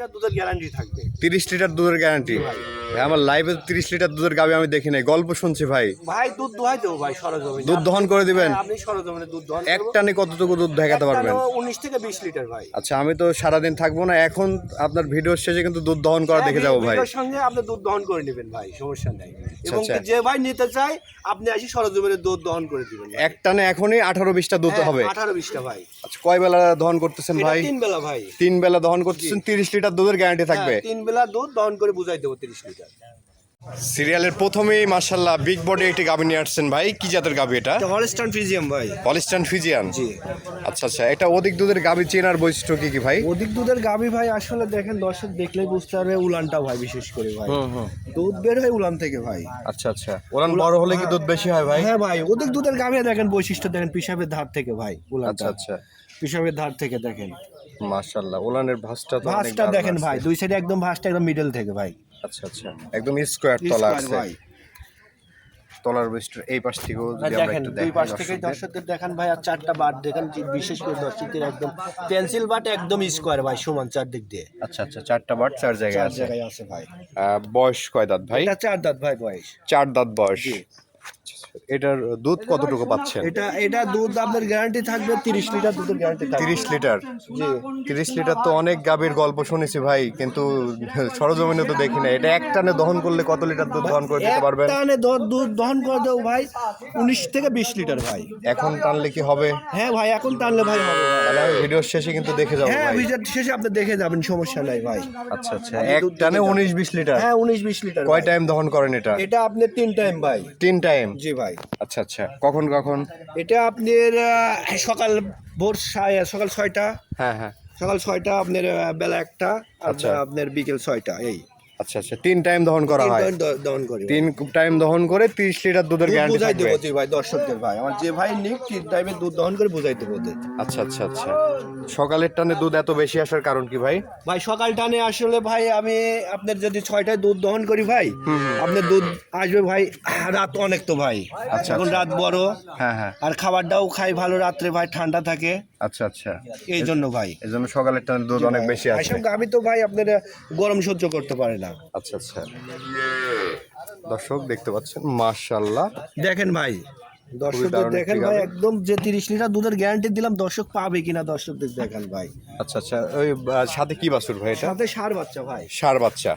এটা দুধের গ্যারান্টি থাকবে। তিরিশ লিটার দুধের গ্যারান্টি আমার লাইভে তিরিশ লিটার দুধের গাবি আমি দেখি নাই। গল্প শুনছি ভাই। ভাই দুধ দোহাই দেবো ভাই সরজমিনে। দুধ দহন করে দিবেন? হ্যাঁ, আপনি সরজমিনে দুধ দহন এক টানে কতটুকু দুধ দেখাতে পারবেন? উনিশ থেকে বিশ লিটার ভাই। আচ্ছা আমি তো সারাদিন থাকব না এখন আপনার ভিডিওর শেষে কিন্তু দুধ দহন করা দেখে যাব ভাই। সঙ্গে আপনি দুধ দহন করে নেবেন ভাই সমস্যা নেই। এবং আচ্ছা। যে ভাই নিতে চায় আপনি আসি সরজমিনে দুধ দহন করে দিবেন এক টানে এখনই আঠারো বিশটা দুধ হবে। আঠারো বিশটা ভাই। আচ্ছা কয় বেলা দহন করতেছেন ভাই? তিন বেলা ভাই। তিন বেলা দহন করতেছেন তিরিশ লিটার দুধের গ্যারান্টি থাকবে। হ্যাঁ, তিন বেলা দুধ দহন করে বুঝাই দেবো তিরিশ লিটার। সিরিয়ালের প্রথমেই মার্শাল্লাহ বিগ বডি একটি গাবি নিয়ে আসছেন ভাই। কি জাতের গাবি এটা? হলস্টান ফিজিয়াম ভাই। পলিস্টান ফিজিয়ান জি। আচ্ছা আচ্ছা এটা অধিক দুধের গাবি চেনার বৈশিষ্ট্য কি কি ভাই? অধিক দুধের গাভী ভাই আসলে দেখেন দর্শক দেখলেই বুঝতে পারবে উলানটা ভাই বিশেষ করে ভাই। দুধ বের হয় উলান থেকে ভাই। আচ্ছা আচ্ছা। উলান বড় হলে কি দুধ বেশি হয় ভাই? হ্যাঁ ভাই অধিক দুধের গাভী দেখেন বৈশিষ্ট্য দেখেন পিসাবের ধার থেকে ভাই আচ্ছা উলানটা। আচ্ছা পিসাবের ধার থেকে দেখেন। মাশাল্লাহ ওলানের ভাসটা তো অনেক ভাঁজটা দেখেন ভাই দুই সাইডে একদম ভাঁজটা একদম মিডল থেকে ভাই। আচ্ছা আচ্ছা। একদম স্কোয়ার তলা আছে। তলার বেস্টের এই পাশ থেকেও যদি আমরা দেখেন দুই পাশ থেকে দর্শকদের। দেখান ভাই আর চারটা বাট দেখেন বিশেষ করে দর্শকদের একদম পেন্সিল বাট একদম স্কোয়ার ভাই সমান চারদিক দিয়ে। আচ্ছা আচ্ছা চারটা বাট চার জায়গায় আছে। জায়গায় আছে ভাই। আহ, বয়স কয় দাঁত ভাই? এটা চার দাঁত ভাই বয়স। চার দাঁত বয়স। এটার দুধ কতটুকু পাচ্ছেন? এটা এটা দুধ আপনার গ্যারান্টি থাকবে তিরিশ লিটার দুধের গ্যারান্টি থাকবে। তিরিশ লিটার? জি তিরিশ লিটার তো অনেক গাভীর গল্প শুনেছি ভাই কিন্তু সরজমিনে তো দেখি না। এটা এক টানে দহন করলে কত লিটার দুধ দহন করে দিতে পারবেন? এক টানে দুধ দহন করে দেবো ভাই উনিশ থেকে বিশ লিটার ভাই। এখন টানলে কি হবে? হ্যাঁ ভাই এখন টানলে ভাই হবে। তাহলে ভিডিওর শেষে কিন্তু দেখে যাব হ্যাঁ ভিডিওর শেষে আপনি দেখে যাবেন সমস্যা নাই ভাই। আচ্ছা আচ্ছা। এক টানে উনিশ বিশ লিটার? হ্যাঁ উনিশ বিশ লিটার কয় টাইম দহন করেন এটা? এটা আপনি তিন টাইম ভাই। তিন টাইম জি ভাই। আচ্ছা আচ্ছা। কখন কখন? এটা আপনার সকাল ভোর সকাল ছয়টা। হ্যাঁ হ্যাঁ। সকাল ছয়টা আপনার বেলা একটা আচ্ছা। আপনার বিকেল ছয়টা এই। আচ্ছা আচ্ছা তিন টাইম দহন করা হয়। দহন করি তিন টাইম দহন করে তিরিশ লিটার দুধের গ্যারান্টি বুঝাই দেবো জি ভাই দর্শকদের ভাই। আমার যে ভাই নিক তিন টাইমে দুধ দহন করে বুঝাই দেবো ওদের আচ্ছা আচ্ছা আচ্ছা। সকালের টানে দুধ এত বেশি আসার কারণ কি ভাই? ভাই সকাল টানে আসলে ভাই আমি আপনার যদি ছয়টায় দুধ দহন করি ভাই আপনার দুধ আসবে ভাই রাত অনেক তো ভাই। আচ্ছা, এখন আচ্ছা। রাত বড়। হ্যাঁ হ্যাঁ। আর খাবারটাও খাই ভালো রাত্রে ভাই ঠান্ডা থাকে। আচ্ছা আচ্ছা। এই জন্য ভাই। এই জন্য সকালের টানে দুধ অনেক বেশি আসলে আমি তো ভাই আপনার গরম সহ্য করতে পারে না। আচ্ছা আচ্ছা। দর্শক দেখতে পাচ্ছেন মাশাল্লাহ দেখেন ভাই দেখেন ভাই একদম যে তিরিশ লিটার দুধের গ্যারান্টি দিলাম দর্শক পাবে কিনা দর্শকদের দেখেন ভাই। আচ্ছা আচ্ছা ওই সাথে কি বাছুর ভাই এটা? সাথে সার বাচ্চা ভাই। সার বাচ্চা।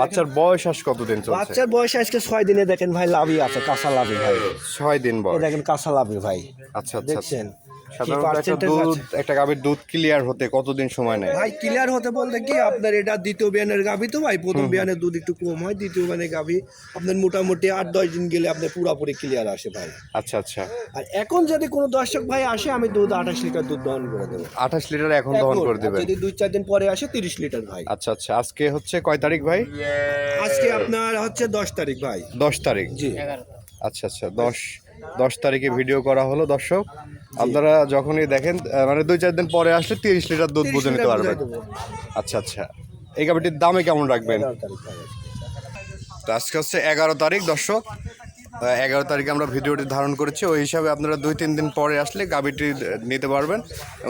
বাচ্চার বয়স আজ কতদিন চলছে? বাচ্চার বয়স আজকে ছয় দিনে দেখেন ভাই লাভই আছে কাঁচা লাভই ভাই। ছয় দিন বয়স। দেখেন কাঁচা লাভই ভাই। আচ্ছা আচ্ছা। দেখছেন? সাধারণত একটা দুধ একটা গাভীর দুধ ক্লিয়ার হতে কতদিন সময় নেয়? ভাই ক্লিয়ার হতে বলতে কি আপনার এটা দ্বিতীয় বিয়ানের গাভি তো ভাই প্রথম বিয়ানের দুধ একটু কম হয় দ্বিতীয় বিয়ানের গাভি আপনার মোটামুটি আট দশ দিন গেলে আপনার পুরোপুরি ক্লিয়ার আসে ভাই। আচ্ছা আচ্ছা। আর এখন যদি কোনো দর্শক ভাই আসে আমি দুধ আঠাশ লিটার দুধ দহন করে দেবো। আঠাশ লিটার এখন দহন করে দেবেন? যদি দুই চার দিন পরে আসে তিরিশ লিটার ভাই। আচ্ছা আচ্ছা। আজকে হচ্ছে কয় তারিখ ভাই? আজকে আপনার হচ্ছে দশ তারিখ ভাই। দশ তারিখ। জি। আচ্ছা আচ্ছা। দশ দশ তারিখে ভিডিও করা হলো দর্শক। আপনারা যখনই দেখেন মানে দুই চার দিন পরে আসলে তিরিশ লিটার দুধ বুঝে নিতে পারবেন। আচ্ছা আচ্ছা। এই গাভিটির দামে কেমন রাখবেন? আজকে হচ্ছে এগারো তারিখ দর্শক। এগারো তারিখে আমরা ভিডিওটি ধারণ করেছি। ওই হিসাবে আপনারা দুই তিন দিন পরে আসলে গাভিটি নিতে পারবেন।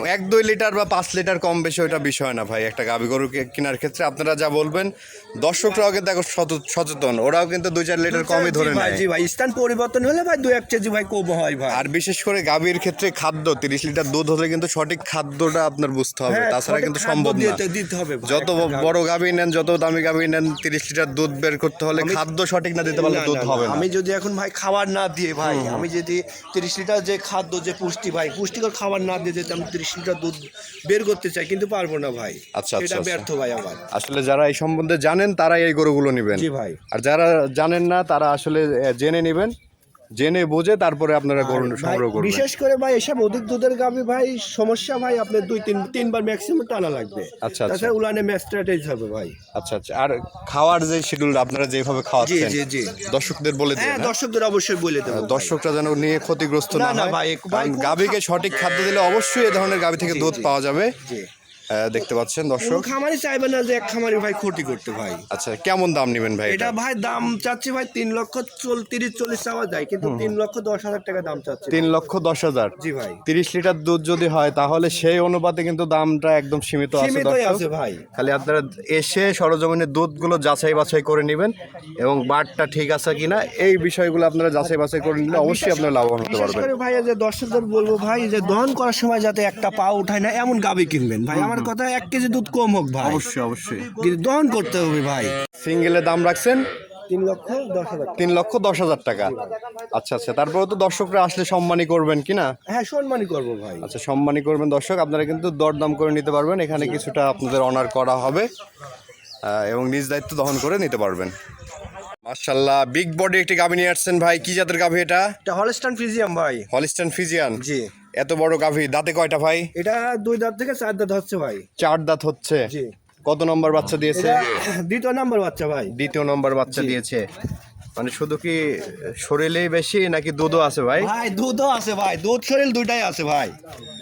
এক দুই লিটার বা পাঁচ লিটার কম বেশি ওটা বিষয় না ভাই একটা গাভি গরু কেনার ক্ষেত্রে। আপনারা যা বলবেন দর্শকরাও কিন্তু এখন সচেতন। ওরাও কিন্তু দুই চার লিটার কমই ধরে ভাই, নেয়। জি ভাই স্থান পরিবর্তন হলে ভাই দু এক কেজি ভাই কম হয় ভাই। আর বিশেষ করে গাভীর ক্ষেত্রে খাদ্য তিরিশ লিটার দুধ হলে কিন্তু সঠিক খাদ্যটা আপনার বুঝতে হবে। হ্যাঁ, তাছাড়া কিন্তু সম্ভব না। দিতে- হবে যত বড় গাভী নেন যত দামি গাভী নেন তিরিশ লিটার দুধ বের করতে হলে খাদ্য সঠিক না দিতে পারলে দুধ হবে আমি যদি এখন ভাই খাবার না দিয়ে ভাই। আমি যদি তিরিশ লিটার যে খাদ্য যে পুষ্টি ভাই পুষ্টিকর খাবার না দিয়ে যদি আমি তিরিশ লিটার দুধ বের করতে চাই কিন্তু পারব না ভাই। আচ্ছা, আচ্ছা, এটা আচ্ছা। ব্যর্থ ভাই আমার। আসলে যারা এই সম্বন্ধে জানেন তারাই এই গরুগুলো নেবেন। জি ভাই। আর যারা জানেন না তারা আসলে জেনে নেবেন। জেনে বুঝে তারপরে আপনারা গরু সংগ্রহ করবেন বিশেষ করে ভাই এসব অধিক দুধের গাভি ভাই সমস্যা ভাই আপনার দুই তিন তিনবার ম্যাক্সিমাম টানা লাগবে আচ্ছা, আচ্ছা। উলানে ম্যাস্ট্রাটাইজ হবে ভাই আচ্ছা আচ্ছা আর খাওয়ার যে শিডিউল আপনারা যেভাবে খাওয়াচ্ছেন জি, জি। দর্শকদের বলে দিন হ্যাঁ হ্যাঁ? দর্শকদের অবশ্যই বলে দেবো। দর্শকরা যেন নিয়ে ক্ষতিগ্রস্ত না, হয় গাভীকে সঠিক খাদ্য দিলে অবশ্যই এ ধরনের গাভী থেকে দুধ পাওয়া যাবে জি দেখতে পাচ্ছেন দর্শক। খামারি চাইবে না যে এক খামারি ভাই ক্ষতি করতে ভাই। আচ্ছা কেমন দাম নেবেন ভাই এটা ভাই দাম চাচ্ছি ভাই তিন লক্ষ চল তিরিশ চল্লিশ চাওয়া যায় কিন্তু তিন লক্ষ দশ হাজার টাকা দাম চাচ্ছি তিন লক্ষ দশ হাজার? জি ভাই। তিরিশ লিটার দুধ যদি হয় তাহলে সেই অনুপাতে কিন্তু দামটা একদম সীমিত আছে দর্শক। ভাই। খালি আপনারা এসে সরজমিনে দুধগুলো যাচাই বাছাই করে নেবেন এবং বাটটা ঠিক আছে কিনা এই বিষয়গুলো আপনারা যাচাই বাছাই করে নিলে অবশ্যই আপনারা লাভবান হতে পারবেন। ভাই যে দর্শকদের বলব ভাই যে দহন করার সময় যাতে একটা পা উঠায় না এমন গাবি কিনবেন ভাই। আমার কথা এক কেজি দুধ কম হোক ভাই। অবশ্যই অবশ্যই। কিন্তু দহন করতে হবে ভাই। সিঙ্গেলের দাম রাখছেন? তিন লক্ষ দশ হাজার তিন লক্ষ দশ হাজার টাকা। আচ্ছা আচ্ছা তারপরে তো দর্শকরা আসলে সম্মানী করবেন কি না? হ্যাঁ সম্মানই করব ভাই। আচ্ছা সম্মানী করবেন দর্শক। আপনারা কিন্তু দরদাম করে নিতে পারবেন। এখানে কিছুটা আপনাদের অনার করা হবে এবং নিজ দায়িত্ব দহন করে নিতে পারবেন। মার্শাল্লাহ বিগ বডি একটি গাভী নিয়ে আসছেন ভাই। কি জাতের গাভী এটা? এটা হলস্টান ফিজিয়াম ভাই। হলিস্টান ফিজিয়ান জি। এত বড় গাভী দাঁতে কয়টা ভাই? এটা দুই দাঁত থেকে চার দাঁত হচ্ছে ভাই। চার দাঁত হচ্ছে? জি। কত নম্বর বাচ্চা দিয়েছে? দ্বিতীয় নাম্বার বাচ্চা ভাই। দ্বিতীয় নম্বর বাচ্চা দিয়েছে। মানে শুধু কি শরীরেই বেশি নাকি দুধও আছে ভাই? ভাই দুধও আছে ভাই। দুধ শরীর দুইটাই আছে ভাই।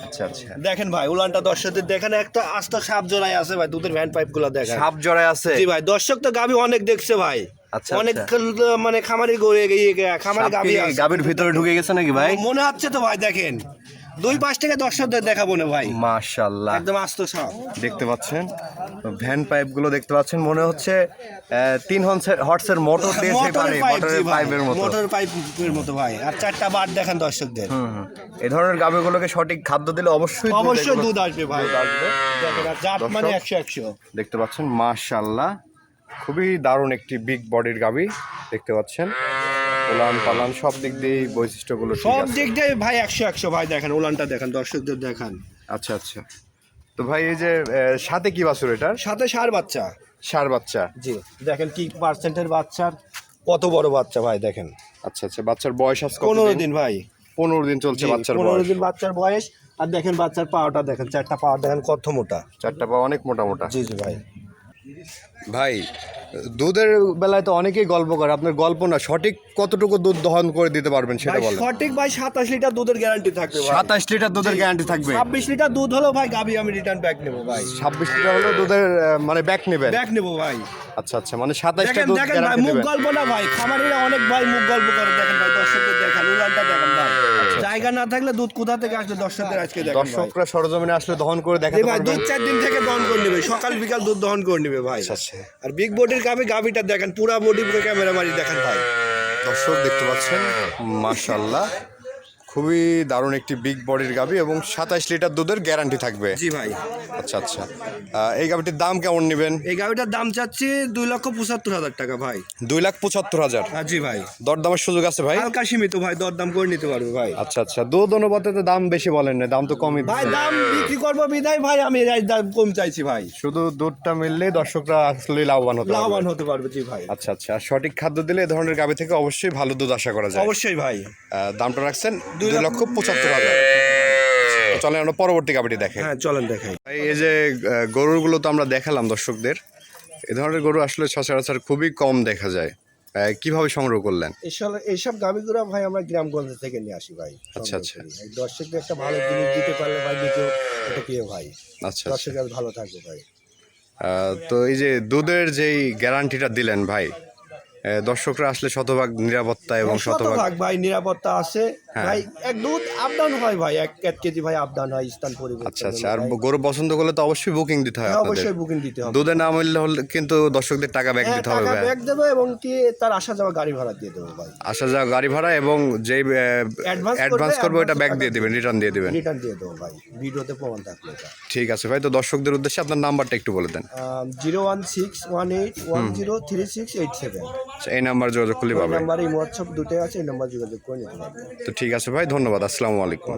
আচ্ছা আচ্ছা। দেখেন ভাই উলানটা দর্শকদের দেখেন একটা আস্ত সাপ জোড়াই আছে ভাই দুধের ভ্যান পাইপগুলো দেখেন। সাপ জড়ায় আছে? জি ভাই দর্শক তো গাবি অনেক দেখছে ভাই। আচ্ছা, অনেক আচ্ছা। মানে খামারি গড়ে গিয়ে খামারি কি গাভীর ভিতরে ঢুকে গেছে নাকি ভাই? মনে হচ্ছে তো ভাই দেখেন। দুই পাশ থেকে দর্শকদের দেখাবো না ভাই। মাশাল্লাহ একদম আস্ত সাপ দেখতে পাচ্ছেন? ভ্যান পাইপগুলো দেখতে পাচ্ছেন মনে হচ্ছে তিন হর্সের হর্সের মোটর মোটরের পারে মোটরের পাইপের মতো। মোটরের পাইপের মতো ভাই। আর চারটা বার দেখেন দর্শকদের। এই ধরনের গাভীগুলোকে সঠিক খাদ্য দিলে অবশ্যই অবশ্যই দুধ আসবে ভাই। জাত মানে একশো একশো। দেখতে পাচ্ছেন মাশাল্লাহ খুবই দারুণ একটি বিগ বডির গাভী দেখতে পাচ্ছেন। উলান পালান সব দিক দিয়ে বৈশিষ্ট্যগুলো সব দিক দিয়ে ভাই একশো একশো ভাই দেখেন উলানটা দেখেন দর্শকদের দেখান। আচ্ছা আচ্ছা। তো ভাই এই যে সাথে কি বাছুর এটার? সাথে সার বাচ্চা। সার বাচ্চা। জি দেখেন কি পার্সেন্টের বাচ্চার কত বড় বাচ্চা ভাই দেখেন। আচ্ছা আচ্ছা বাচ্চার বয়স আজ পনেরো দিন ভাই। পনেরো দিন চলছে বাচ্চার পনেরো দিন বাচ্চার বয়স। আর দেখেন বাচ্চার পাওয়াটা দেখেন চারটা পাওয়ার দেখেন কত মোটা। চারটা পা অনেক মোটা মোটা। জি জি ভাই। ভাই দুধের বেলায় তো অনেকেই গল্প করে আপনার গল্প না সঠিক কতটুকু দুধ দহন করে দিতে পারবেন সেটা বলেন। সঠিক ভাই সাতাশ লিটার দুধের গ্যারান্টি থাকবে ভাই। সাতাশ লিটার দুধের গ্যারান্টি থাকবে। ছাব্বিশ লিটার দুধ হলো ভাই গাবি আমি রিটার্ন ব্যাক নেব ভাই। ছাব্বিশ লিটার হলো দুধের মানে ব্যাক নেবেন। ব্যাক নেব ভাই। আচ্ছা আচ্ছা মানে সাতাশটা দেখেন দুধ দেখেন ভাই গ্যারান্টি মুখ গল্প না ভাই খামারিরা অনেক ভাই মুখ গল্প করে দেখেন ভাই দর্শকদের দেখেন উলানটা দেখেন ভাই। জায়গা না থাকলে দুধ কোথা থেকে আসলে দর্শকদের আজকে দর্শকরা সরজমিনে আসলে দহন করে দেখে ভাই দুই চার দিন থেকে দহন করে নেবে। সকাল বিকাল দুধ দহন করে নেবে ভাই। আচ্ছা আর বিগ বডির কাপে গাবিটা দেখেন পুরা বডি ক্যামেরা মারি দেখেন ভাই। দর্শক দেখতে পাচ্ছেন মাশাল্লাহ খুবই দারুণ একটি বিগ বডির গাবি এবং সাতাশ লিটার দুধের গ্যারান্টি থাকবে। জি ভাই। আচ্ছা আচ্ছা। এই গাবিটির দাম কেমন নেবেন? এই গাবিটার দাম চাচ্ছি দুই লক্ষ পঁচাত্তর হাজার টাকা ভাই। দুই লাখ পঁচাত্তর হাজার। হ্যাঁ জি ভাই। দরদামের সুযোগ আছে ভাই? হালকা সীমিত ভাই দরদাম করে নিতে পারবে ভাই। আচ্ছা আচ্ছা। দুধ অনুপাতে তো দাম বেশি বলেন না দাম তো কমই। ভাই দাম বিক্রি করব বিদায় ভাই আমি দাম কম চাইছি ভাই। শুধু দুধটা মিললে দর্শকরা আসলে লাভবান হতে লাভবান হতে পারবে জি ভাই। আচ্ছা আচ্ছা। সঠিক খাদ্য দিলে এ ধরনের গাবি থেকে অবশ্যই ভালো দুধ আশা করা যায়। অবশ্যই ভাই। দামটা রাখছেন দুই লক্ষ পঁচাত্তর হাজার। চলেন আমরা পরবর্তী গাবিটি দেখেন হ্যাঁ চলেন দেখাই। এই যে গরুগুলো তো আমরা দেখালাম দর্শকদের। এ ধরনের গরু আসলে সচরাচর খুবই কম দেখা যায়। কীভাবে সংগ্রহ করলেন? এইসব এইসব গাবিগুলো ভাই আমরা গ্রামগঞ্জ থেকে নিয়ে আসি ভাই। আচ্ছা, আচ্ছা। দর্শকদের একটা ভালো জিনিস দিতে পারলে ভাই নিজেও এটা প্রিয় ভাই। আচ্ছা আচ্ছা। দর্শকের ভালো থাকবে ভাই। তো এই যে দুধের যেই গ্যারান্টিটা দিলেন ভাই দর্শকরা আসলে শতভাগ নিরাপত্তা এবং শতভাগ শতভাগ ভাই নিরাপত্তা আছে। হ্যাঁ। ভাই এক দুধ আপডাউন হয় ভাই এক এক কেজি ভাই আপডাউন হয় স্থান পরিবর্তন আচ্ছা আচ্ছা। আর গরু পছন্দ করলে তো অবশ্যই বুকিং দিতে হয় হ্যাঁ, আপনাদের। অবশ্যই বুকিং দিতে হবে। দুধে না মিললে হলে কিন্তু দর্শকদের টাকা ব্যাক হ্যাঁ দিতে হবে টাকা ভাই। ব্যাগ এবং কি তার আসা যাওয়া গাড়ি ভাড়া দিয়ে দেবো ভাই। আসা যাওয়া গাড়ি ভাড়া এবং যেই অ্যাডভান্স করবে, ওটা ব্যাক দিয়ে দিবেন রিটার্ন দিয়ে দিবেন। রিটার্ন দিয়ে দেবো ভাই। ভিডিওতে প্রমাণ এটা। ঠিক আছে ভাই তো দর্শকদের উদ্দেশ্যে আপনার নাম্বারটা একটু বলে দেন। Zero one six one eight one zero three six eight seven. এই নাম্বার যোগাযোগ করলে পাবে। নাম্বার এই হোয়াটসঅ্যাপ দুটোই আছে এই নাম্বার যোগাযোগ করে নিতে পারবে। তো ঠিক আছে ভাই ধন্যবাদ আসসালামু আলাইকুম।